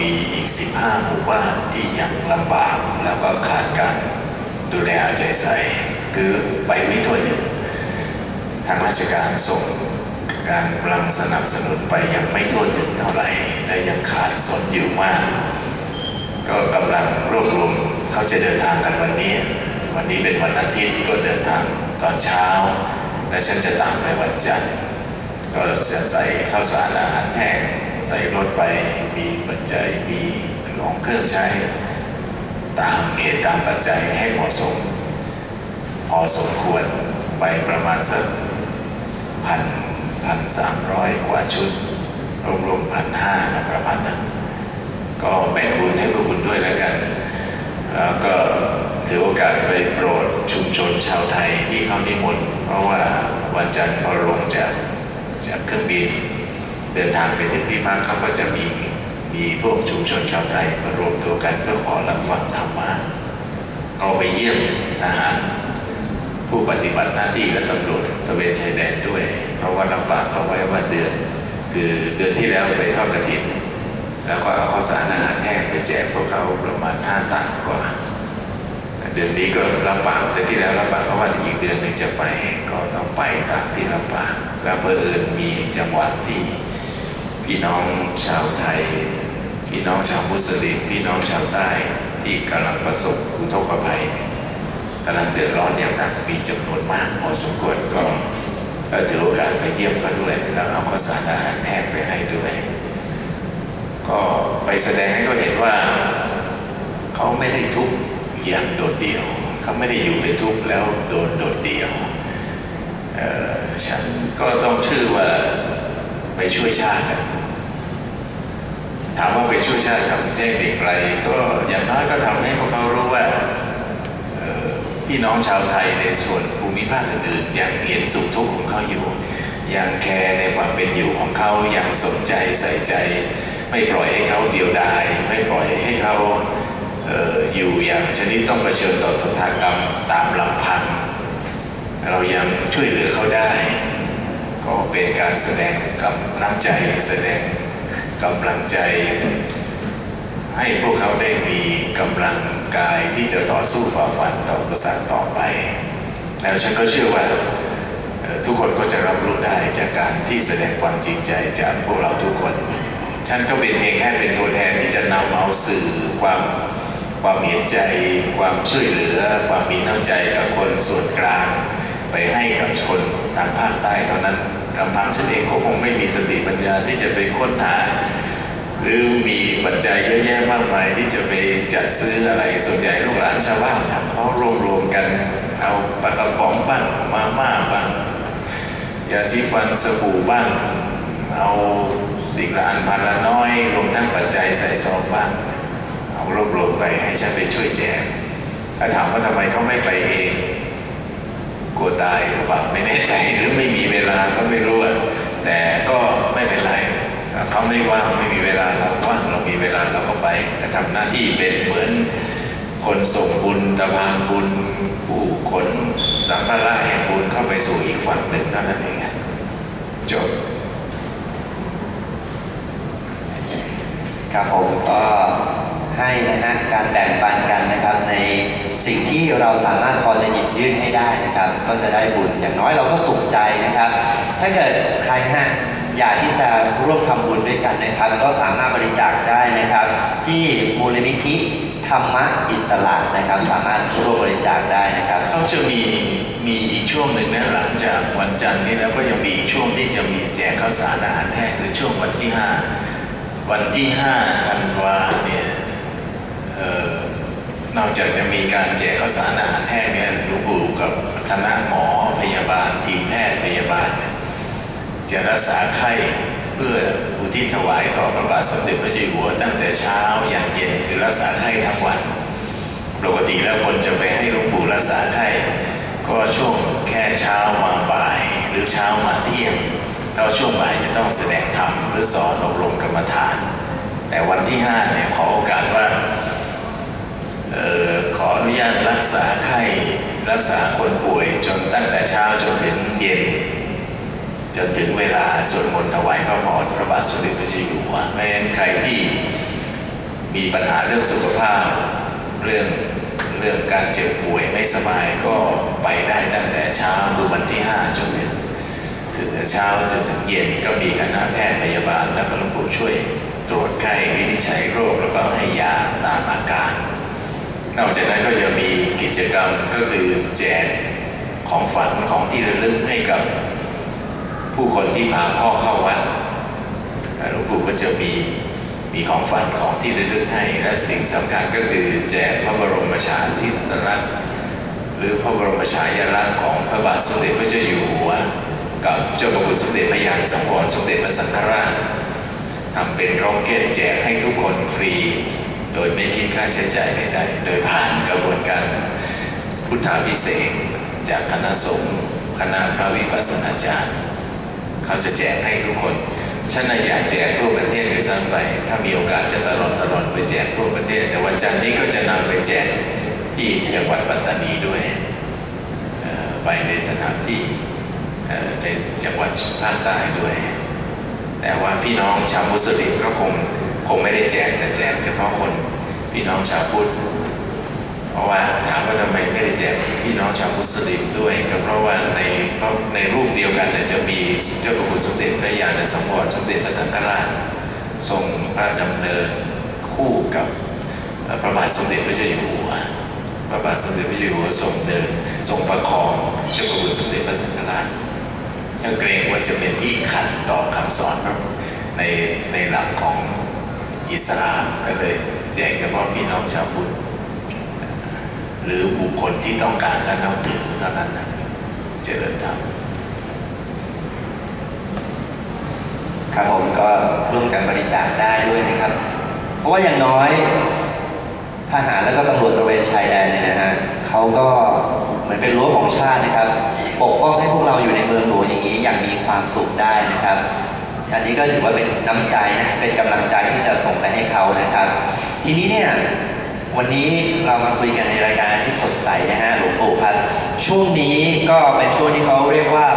มีอีก 15 หมู่บ้านที่ยังลำบากแล้วก็ขาดการดูแลเอาใจใส่ คือไปไม่ทั่วถึงทางราชการส่งการกำลังสนับสนุนไปยังไม่ทั่วถึงเท่าไหร่ และยังขาดสนอยู่มาก ก็กำลังรวบรวมเขาจะเดินทางกันวันนี้ วันนี้เป็นวันอาทิตย์ก็เดินทางตอนเช้า และฉันจะตามไปวันจันทร์ก็จะใส่ข้าวสารอาหารแห้ง ใส่รถไปมีปัจจัยมีของเครื่องใช้ ตามเหตุตามปัจจัยให้เหมาะสม พอสมควรไปประมาณสักพันพันสามร้อยกว่าชุด รวมๆพันห้านะประมาณนั้นก็แบ่งบุญให้พวกคุณด้วยแล้วกัน แล้วก็ถือโอกาสไปโปรดชุมชนชาวไทยที่เขานิมนต์เพราะว่าวันจันทร์พอลงจากจากเครื่องบิน เดินทางไปถึงที่พักเขาก็จะมีมีพวกชุมชนชาวไทยมารวมตัวกันเพื่อขอรับฟังธรรมะก็ไปเยี่ยมทหารผู้ปฏิบัติหน้าที่และตำรวจตะเวนชายแดนด้วย เพราะว่ารับปากเขาไว้ว่าเดือน คือเดือนที่แล้วไปทอดกระถินแล้วก็เอาข้าวสารอาหารแห้งไปแจกพวกเขาประมาณห้าตันกว่า เดือนนี้ก็รับปากเดือนที่แล้วรับปากเขาะว่าอีกเดือนหนึ่งจะไปก็ต้องไปตามที่รับปากแล้วเพื่อเอิญมีจังหวัดที่ พี่น้องชาวไทย พี่น้องชาวมุสลิม พี่น้องชาวใต้ที่กำลังประสบอุทกภัยกำลังเดือดร้อนอย่างหนักมีจำนวนมากพอสมควรก็ถือโอกาสไปเยี่ยมเขาด้วย แล้วเอาข้าวสารอาหารแห้งไปให้ด้วย ก็ไปแสดงให้เขาเห็นว่าเขาไม่ได้ทุกข์อย่างโดดเดี่ยว เขาไม่ได้อยู่เป็นทุกข์แล้วโดนโดดเดี่ยวฉันก็ต้องชื่อว่าไปช่วยชาตินะ ถามว่าไปช่วยชาติทำได้อย่างไรก็อย่างน้อยก็ทำให้พวกเขารู้ว่าออพี่น้องชาวไทยในส่วนภูมิภาคอื่นๆยังเห็นสุขทุกข์ของเขาอยู่ ยังแคร์ในความเป็นอยู่ของเขายังสนใจใส่ใจ ไม่ปล่อยให้เขาเดียวดาย ไม่ปล่อยให้เขาเอออยู่อย่างชนิดต้องเผชิญต่อสถานกรรมตามลำพัง เรายังช่วยเหลือเขาได้ ก็เป็นการแสดงกับน้ำใจแสดง กำลังใจ ให้พวกเขาได้มีกำลังกายที่จะต่อสู้ฝ่าฟันต่ออุประสรรคต่อไป แล้วฉันก็เชื่อว่าทุกคนก็จะรับรู้ได้จากการที่แสดงความจริงใจจากพวกเราทุกคน ฉันก็เป็นเพียงแค่เป็นตัวแทนที่จะนำเอาสื่อความความเห็นใจ ความช่วยเหลือ ความมีน้ำใจกับคนส่วนกลาง ไปให้กับชนทางภาคใต้เท่านั้น ลำพังฉันเองก็คงไม่มีสติปัญญาที่จะไปค้นหา หรือมีปัจจัยเยอะแยะมากมายที่จะไปจัดซื้ออะไรส่วนใหญ่ลูกหลานชาวบ้านเขารวมรวมๆกันเอาปลากระป๋องบ้างมาม่าบ้างยาสีฟันสบู่บ้าง เอาสิ่งละอันพันละน้อยรวมทั้งปัจจัยใส่ซองบ้าง เอารวบรวมไปให้ฉันไปช่วยแจกถ้าถามว่าทำไมเขาไม่ไปเอง กลัวตายหรือเปล่าไม่แน่ใจหรือไม่มีเวลาก็ไม่รู้แต่ก็ไม่เป็นไรเขาไม่ว่างไม่มีเวลาเราว่างเรามีเวลาเราก็ไปก็ทำหน้าที่เป็นเหมือนคนส่งบุญตะพานบุญผู้ขนสัมภาระแห่งบุญเข้าไปสู่อีกฝั่งหนึ่งเท่านั้นเองจบครับผมก็ ให้นะฮะการแบ่งปันกันนะครับในสิ่งที่เราสามารถพอจะหยิบยื่นให้ได้นะครับ ก็จะได้บุญอย่างน้อยเราก็สุขใจนะครับ ถ้าเกิดใครฮะอยากที่จะร่วมทำบุญด้วยกันนะครับ ก็สามารถบริจาคได้นะครับ ที่มูลนิธิธรรมะอิสระนะครับ สามารถร่วมบริจาคได้นะครับเขาจะมีมีอีกช่วงหนึ่งนะหลังจากวันจันทร์นี้แล้วก็จะมีอีกช่วงที่จะมีแจกข้าวสารอาหารแห้งคือช่วงวันที่ห้าวันที่ห้าธันวาเนี่ย นอกจากจะมีการแจกข้าวสารอาหารแห้งเนี่ยลูกปู่กับคณะหมอพยาบาลทีมแพทย์พยาบาลเนี่ยจะรักษาไข้เพื่ออุทิศถวายต่อพระบาทสมเด็จพระเจ้าอยู่หัวตั้งแต่เช้าอยันเย็นคือรักษาไข้ทั้งวันปกติแล้วคนจะไปให้ลวงปู่รักษาไข้ก็ช่วงแค่เช้ามาบ่าย หรือเช้ามาเที่ยงแล้วช่วงบ่ายจะต้องแสดงธรรมหรือสอนอบรมกรรมฐาน แต่วันที่ห้าเนี่ยขอโอกาสว่า ออขออนุญาตรักษาไข้รักษาคนป่วยจนตั้งแต่เช้าจนถึงเย็น จนถึงเวลาสวดมนต์ถวายพระพรพระบาทสมเด็จพระเจ้าอยู่หัวเพราะฉะนั้นใครที่มีปัญหาเรื่องสุขภาพเรื่องเรื่องการเจ็บป่วยไม่สบายก็ไปได้ตั้งแต่เช้าคือวันที่ 5 จนถึงถึงเช้าจนถึงเย็นก็มีคณะแพทย์พยาบาลและก็หลวงปู่ช่วยตรวจไข้วินิจฉัยโรคแล้วก็ให้ยาตามอาการ นอกจากนั้นก็จะมีกิจกรรมก็คือแจกของฝันของที่ระลึกให้กับผู้คนที่พาพ่อเข้าวัดหลวงปู่ก็จะมีมีของฝันของที่ระลึกให้และสิ่งสำคัญก็คือแจกพระบรมฉายาสิสลักษณ์หรือพระบรมฉายาลักษณ์ของพระบาทสมเด็จพระเจ้าอยู่หัวกับเจ้าพระคุณสมเด็จพระยาณสังวรสมเด็จพระสังฆราชทำเป็นร็อกเก็ตแจกให้ทุกคนฟรี โดยไม่คิดค่าใช้จ่ายใดๆ โดยผ่านกระบวนการพุทธาพิเศษจากคณะสงฆ์คณะพระวิปัสสนาจารย์ เขาจะแจกให้ทุกคนฉันน่ะอยากแจกทั่วประเทศเลยซ้ำไปถ้ามีโอกาสจะตลอดตลอดไปแจกทั่วประเทศ แต่วันจันทร์นี้ก็จะนำไปแจกที่จังหวัดปัตตานีด้วยไปในสถานที่ในจังหวัดภาคใต้ด้วย แต่ว่าพี่น้องชาวมุสลิมก็คง คงไม่ได้แจกแต่แจกเฉพาะคนพี่น้องชาวพุทธเพราะว่าถามว่าทำไมไม่ได้แจกพี่น้องชาวมุสลิมด้วย ก็เพราะว่าในในรูปเดียวกันเนี่ยจะมีเจ้าพระคุณสมเด็จพระยาณสังวรสมเด็จพระสังฆราชทรงพระดำเนินคู่กับพระบาทสมเด็จพระเจ้าอยู่หัวพระบาทสมเด็จพระเจ้าอยู่หัวทรงเดินทรงประคองเจ้าพระคุณสมเด็จพระสังฆราชก็เกรงว่าจะเป็นที่ขัดต่อคำสอนครับในในหลักของ อิสลามก็เลยแจกเฉพาะพี่น้องชาวพุทธหรือบุคคลที่ต้องการและนับถือเท่านั้นนะเจริญธรรมครับผมก็ร่วมกันบริจาคได้ด้วยนะครับ เพราะว่าอย่างน้อยทหารแล้วก็ตำรวจตระเวนชายแดนเนี่ยนะฮะเขาก็เหมือนเป็นรั้วของชาตินะครับ ปกป้องให้พวกเราอยู่ในเมืองหลวงอย่างนี้อย่างมีความสุขได้นะครับ อันนี้ก็ถือว่าเป็นน้ำใจนะเป็นกำลังใจที่จะส่งไปให้เขานะครับ ทีนี้เนี่ยวันนี้เรามาคุยกันในรายการที่สดใสนะฮะหลวงปู่ครับ ช่วงนี้ก็เป็นช่วงที่เขาเรียกว่า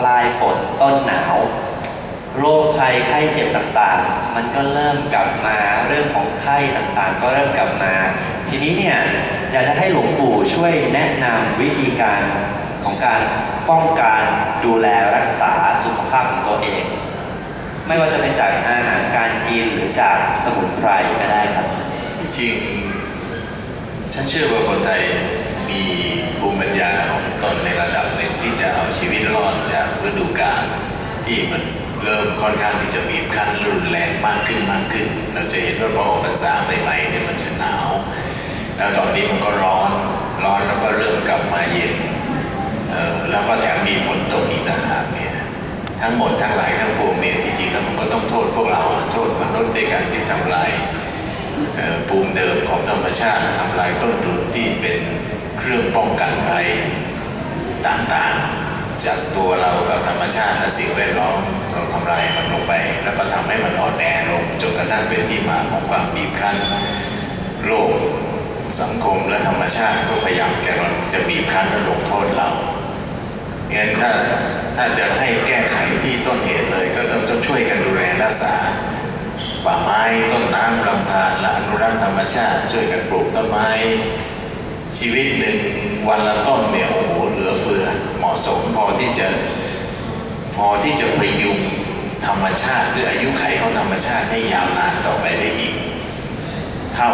ปลายฝนต้นหนาว โรคภัยไข้เจ็บต่างๆ มันก็เริ่มกลับมาเรื่องของไข้ต่างๆ ก็เริ่มกลับมา ทีนี้เนี่ยอยากจะให้หลวงปู่ช่วยแนะนำวิธีการของการป้องกันดูแลรักษาสุขภาพของตัวเอง ไม่ว่าจะเป็นจากอาหารการกินหรือจากสมุนไพรก็ได้ครับ ที่จริง ฉันเชื่อว่าคนไทยมีภูมิปัญญาของตนในระดับหนึ่งที่จะเอาชีวิตรอดจากฤดูกาลที่มันเริ่มค่อนข้างที่จะบีบคั้นรุนแรงมากขึ้นมากขึ้น เราจะเห็นว่าพอออกพรรษาใหม่ๆเนี่ยมันจะหนาว แล้วตอนนี้มันก็ร้อนร้อนแล้วก็เริ่มกลับมาเย็นแล้วก็แถมมีฝนตกอีกต่างหากเนี่ย ทั้งหมดทั้งหลายทั้งปวงเนี่ยที่จริงแล้วมันก็ต้องโทษพวกเราโทษมนุษย์ด้วยกันที่ทำลายภูมิเดิมของธรรมชาติทำลายต้นทุนที่เป็นเครื่องป้องกันภัยต่างๆ จากตัวเรากับธรรมชาติและสิ่งแวดล้อมเราทำลายมันลงไป แล้วก็ทำให้มันอ่อนแอลงจนกระทั่งเป็นที่มาของความบีบคั้นโลกสังคมและธรรมชาติก็พยายามจะจะบีบคั้นและลงโทษเรา งั้นถ้าถ้าจะให้แก้ไขที่ต้นเหตุเลย ก็ต้องต้องช่วยกันดูแลรักษาป่าไม้ต้นน้ำลำธารและอนุรักษ์ธรรมชาติช่วยกันปลูกต้นไม้ ชีวิตหนึ่งวันละต้นเนี่ยโอ้โหเหลือเฟือเหมาะสมพอที่จะพอที่จะพยุงธรรมชาติหรืออายุไขของธรรมชาติให้ยาวนานต่อไปได้อีก เท่า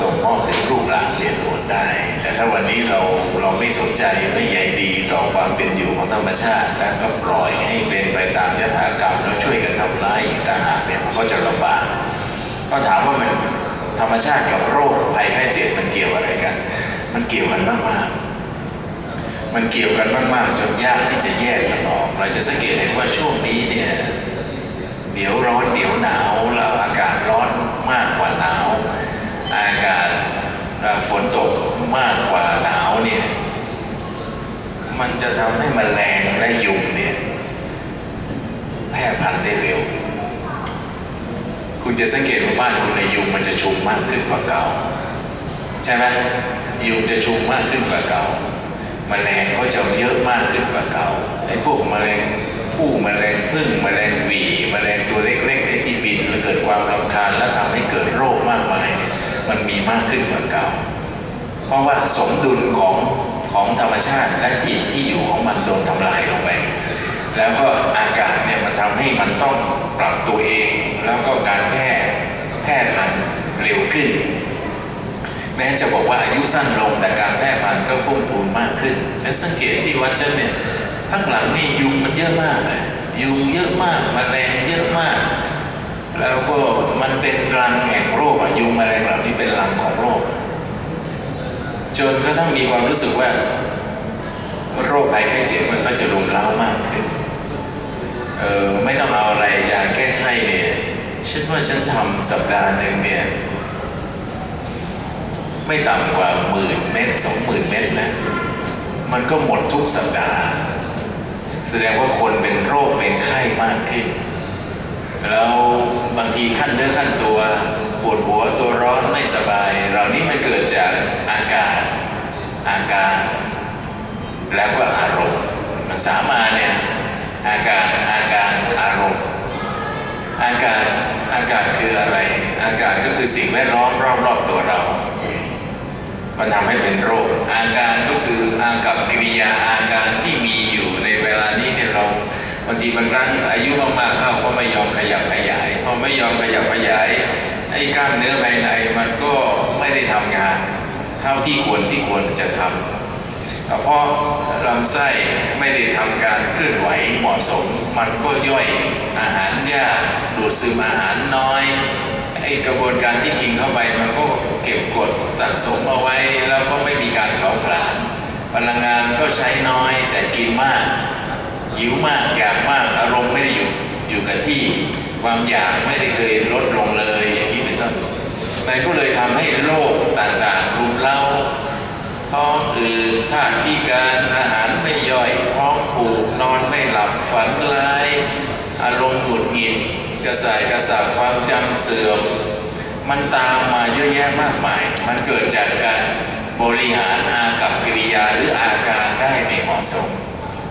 ส่งมอบถึงลูกหลานเรียนรู้ได้ แต่ถ้าวันนี้เราเราไม่สนใจไม่ใยดีต่อความเป็นอยู่ของธรรมชาติแต่ก็ปล่อยให้เป็นไปตามยถากรรมแล้วช่วยกันทำร้ายอีกต่างหากเนี่ยมันก็จะลำบากก็ถามว่ามันธรรมชาติกับโรคภัยไข้เจ็บมันเกี่ยวอะไรกัน มันเกี่ยวกันมากๆ มันเกี่ยวกันมากๆจนยากที่จะแยกมันออกเราจะสังเกตเห็นว่าช่วงนี้เนี่ยเดี๋ยวร้อนเดี๋ยวหนาวแล้วอากาศร้อนมากกว่าหนาว อากาศฝนตกมากกว่าหนาวเนี่ย มันจะทำให้แมลงและยุงเนี่ยแพร่พันธุ์ได้เร็ว คุณจะสังเกตว่าบ้านคุณในยุงมันจะชุมมากขึ้นกว่าเก่า ใช่ไหมยุงจะชุมมากขึ้นกว่าเก่าแมลงก็จะเยอะมากขึ้นกว่าเก่าไอ้พวกแมลงผู้แมลงพึ่งแมลงหวีแมลงตัวเล็กๆไอ้ที่บินแล้วเกิดความรำคาญและทำให้เกิดโรคมากมายเนี่ย มันมีมากขึ้นกว่าเก่า เพราะว่าสมดุลของของธรรมชาติและจิตที่อยู่ของมันโดนทำลายลงไป แล้วก็อากาศเนี่ยมันทำให้มันต้องปรับตัวเอง แล้วก็การแพร่แพร่พันธุ์เร็วขึ้น แม้จะบอกว่าอายุสั้นลงแต่การแพร่พันธุ์ก็พุ่งพูนมากขึ้นและสังเกตที่วัดฉันเนี่ยข้างหลังนี่ยุงมันเยอะมากเลยยุงเยอะมากแมลงเยอะมาก แล้วก็มันเป็นรังแห่งโรคอะยุงแมลงเหล่านี้เป็นรังของโรค จนกระทั่งมีความรู้สึกว่า โรคภัยไข้เจ็บมันก็จะรุมเร้ามากขึ้นเออไม่ต้องเอาอะไรยาแก้ไข้เนี่ยฉันว่าฉันทำสัปดาห์หนึ่งเนี่ยไม่ต่ำกว่าหมื่นเม็ดสองหมื่นเม็ดนะมันก็หมดทุกสัปดาห์ แสดงว่าคนเป็นโรคเป็นไข้มากขึ้น แล้วบางทีขั้นเนื้อขั้นตัว ปวดหัวตัวร้อนไม่สบาย เหล่านี้มันเกิดจากอากาศอาการแล้วก็อารมณ์ มันสามาเนี่ยอาการอาการอารมณ์ อากาศอากาศคืออะไร อากาศก็คือสิ่งแวดล้อมรอบๆตัวเรา มันทำให้เป็นโรค อาการก็คืออากับกิริยาอาการที่มีอยู่ในเวลานี้เนี่ยเราบางทีบางครั้งอายุมากๆเข้าก็ไม่ยอมขยับขยายพอไม่ยอมขยับขยาย ไอ้กล้ามเนื้อภายในมันก็ไม่ได้ทำงาน เท่าที่ควรที่ควรจะทำกระเพาะลำไส้ไม่ได้ทำการเคลื่อนไหวเหมาะสม มันก็ย่อยอาหารยากดูดซึมอาหารน้อยไอ้กระบวนการที่กินเข้าไปมันก็เก็บกดสะสมเอาไว้ แล้วก็ไม่มีการเผาผลาญพลังงานก็ใช้น้อยแต่กินมากหิวมากอยากมากอารมณ์ไม่ได้อยู่อยู่กับที่ ความอยากไม่ได้เคยลดลงเลย มันก็เลยทำให้โรคต่างๆรุมเร้าท้องอืดท่าตุพิการอาหารไม่ย่อย ท้องผูกนอนไม่หลับฝันร้าย อารมณ์หงุดหงิดกระสายกระสับความจำเสื่อม มันตามมาเยอะแยะมากมาย มันเกิดจากการบริหารอากับกิริยาหรืออาการได้ไม่เหมาะสม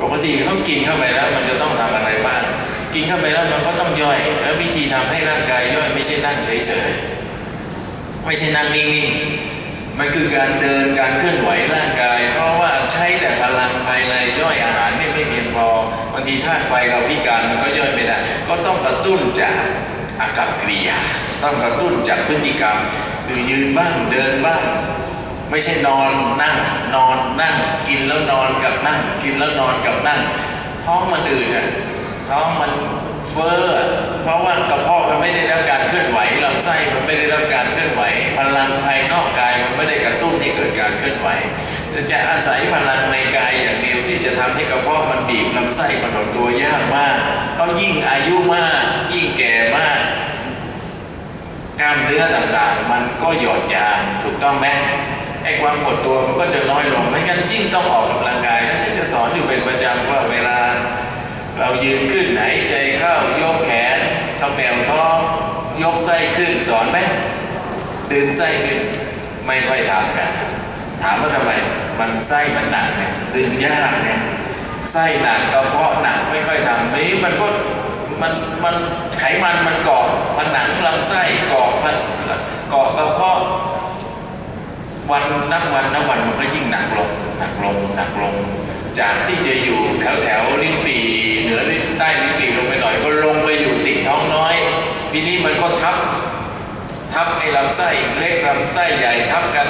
ปกติเขากินเข้าไปแล้วมันจะต้องทำอะไรบ้าง กินเข้าไปแล้วมันก็ต้องย่อย แล้ววิธีทำให้ร่างกายย่อยไม่ใช่นั่งเฉยๆ ไม่ใช่นั่งนิ่งๆ มันคือการเดินการเคลื่อนไหวร่างกาย เพราะว่าใช้แต่พลังภายในย่อยอาหารเนี่ไม่เพียงพอบางทีธาตุไฟเราพิการมันก็ย่อยไม่ได้ ก็ต้องกระตุ้นจากอากับกิริยา ต้องกระตุ้นจากพฤติกรรมคือยืนบ้างเดินบ้าง ไม่ใช่นอนนั่งนอนนั่ง กินแล้วนอนกับนั่ง กินแล้วนอนกับนั่ง ท้องมันอืดอะท้องมัน เฟ้อเพราะว่ากระเพาะมันไม่ได้รับการเคลื่อนไหวลำไส้มันไม่ได้รับการเคลื่อนไหว พลังภายนอกกายมันไม่ได้กระตุ้นให้เกิดการเคลื่อนไหวจะอาศัยพลังในกายอย่างเดียวที่จะทำให้กระเพาะมันบีบลำไส้มันหดตัวยากมากเพราะยิ่งอายุมาก ยิ่งแก่มากกล้ามเนื้อต่างๆ มันก็หย่อนยานถูกต้องไหมไอ้ความกดตัวมันก็จะน้อยลงไม่งั้นยิ่งต้องออกกำลังกายฉันจะสอนอยู่เป็นประจำว่าเวลา เรายืนขึ้นหายใจเข้ายกแขนเขมแมวท้อง ยกไส้ขึ้นสอนไหมดึงไส้ขึ้นไม่ค่อยทำกัน ถามว่าทำไมมันไส้มันหนักเนี่ยดึงยากเนี่ยไส้หนักกระเพาะหนักไม่ค่อยทำนี้มันก็มันมันไขมันมันเกาะผนังลำไส้เกาะพันเกาะกระเพาะวันนับวันนับวันมันก็ยิ่งหนักลงหนักลงหนักลง จากที่จะอยู่แถวแถวลิ้นปี นือลิ้นใต้ลิ้นปีลงไปหน่อย ก็ลงไปอยู่ติดท้องน้อย ทีนี้มันก็ทับ ทับไอ้ลำไส้เล็กลำไส้ใหญ่ทับกัน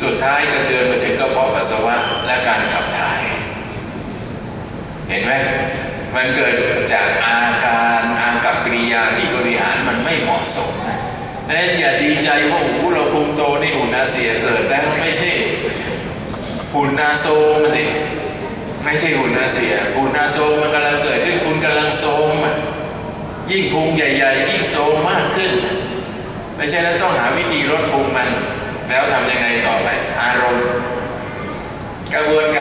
สุดท้ายกระเทือนไปถึงกระเพาะปัสสาวะและการขับถ่าย เห็นไหมมันเกิดจากอาการอากับกิริยาที่บริหารมันไม่เหมาะสมนะนั้นอย่าดีใจว่าโอ้โหเราพุงโตนี่หุ่นอาเซียเกิดแล้วไม่ใช่หุ่นอาโซมสิ ไม่ใช่หุ่นอาเสียหุ่นอาโซมมันกำลังเกิดขึ้นคุณกำลังโซมอะยิ่งพุงใหญ่ๆ ยิ่งโซมมากขึ้น ไม่ใช่แล้วต้องหาวิธีลดพุงมัน แล้วทำยังไงต่อไป อารมณ์ กระบวนการ